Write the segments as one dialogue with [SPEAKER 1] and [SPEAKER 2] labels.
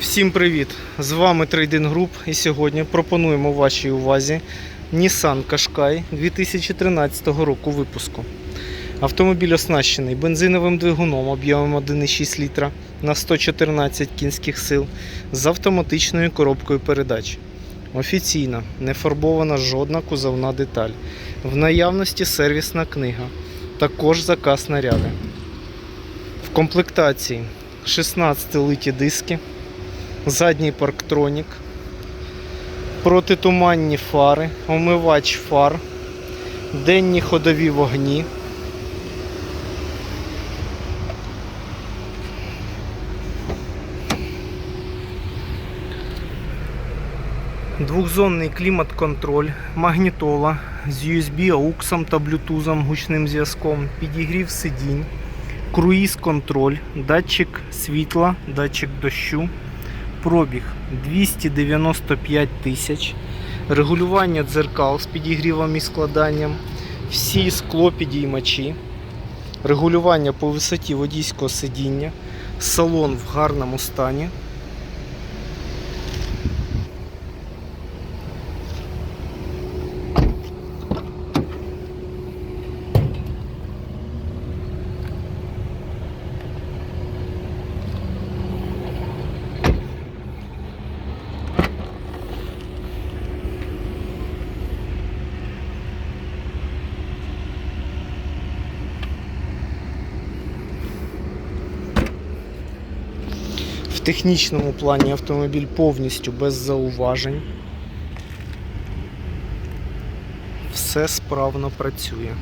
[SPEAKER 1] Всім привіт! З вами Trade Group і сьогодні пропонуємо вашій увазі Nissan Qashqai 2013 року випуску. Автомобіль оснащений бензиновим двигуном об'ємом 1,6 літра на 114 кінських сил з автоматичною коробкою передач. Офіційна, не фарбована жодна кузовна деталь. В наявності сервісна книга. Також заказ наряди. В комплектації 16 литі диски, задній парктронік, протитуманні фари, омивач фар, денні ходові вогні. Двохзонний клімат-контроль, магнітола з USB, AUX та Bluetooth гучним зв'язком, підігрів сидінь, круїз-контроль, датчик світла, датчик дощу, пробіг 295 тисяч, регулювання дзеркал з підігрівом і складанням, всі склопідіймачі, регулювання по висоті водійського сидіння, салон в гарному стані. Технічному плані автомобіль повністю без зауважень. Все справно працює.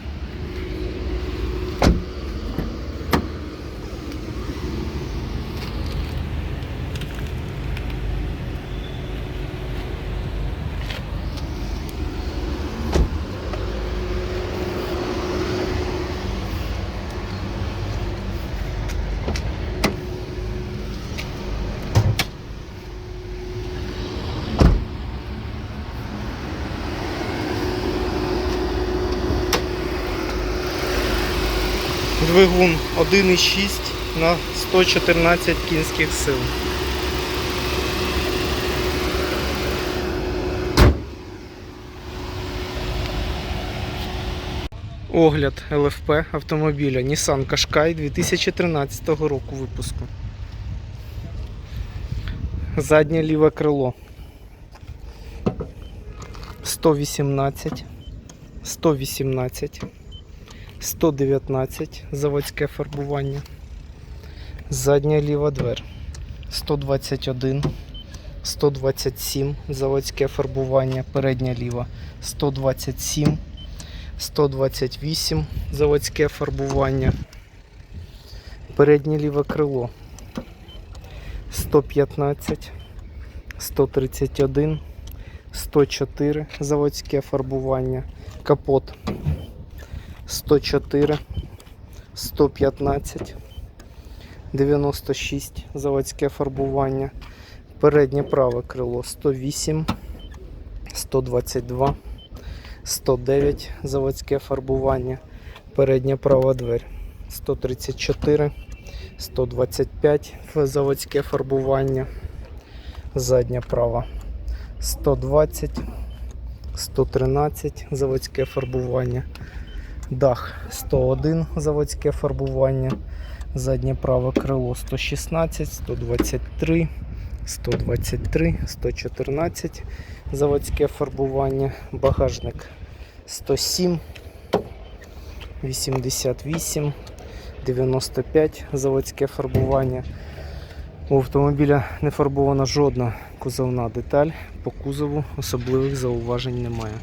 [SPEAKER 1] Двигун 1,6 на 114 кінських сил. Огляд ЛФП автомобіля Nissan Qashqai 2013 року випуску. Заднє ліве крило 118 118 119 заводське фарбування. Задня ліва двер 121 127 заводське фарбування. Передня ліва 127 128 заводське фарбування. Переднє ліве крило 115 131 104 заводське фарбування. Капот 104, 115, 96 заводське фарбування. Переднє праве крило 108, 122, 109 заводське фарбування. Передня права дверь 134, 125 заводське фарбування. Задня права 120, 113 заводське фарбування. Дах 101 заводське фарбування. Заднє праве крило 116, 123, 123, 114 заводське фарбування. Багажник 107, 88, 95 заводське фарбування. У автомобіля не фарбована жодна кузовна деталь. По кузову особливих зауважень немає.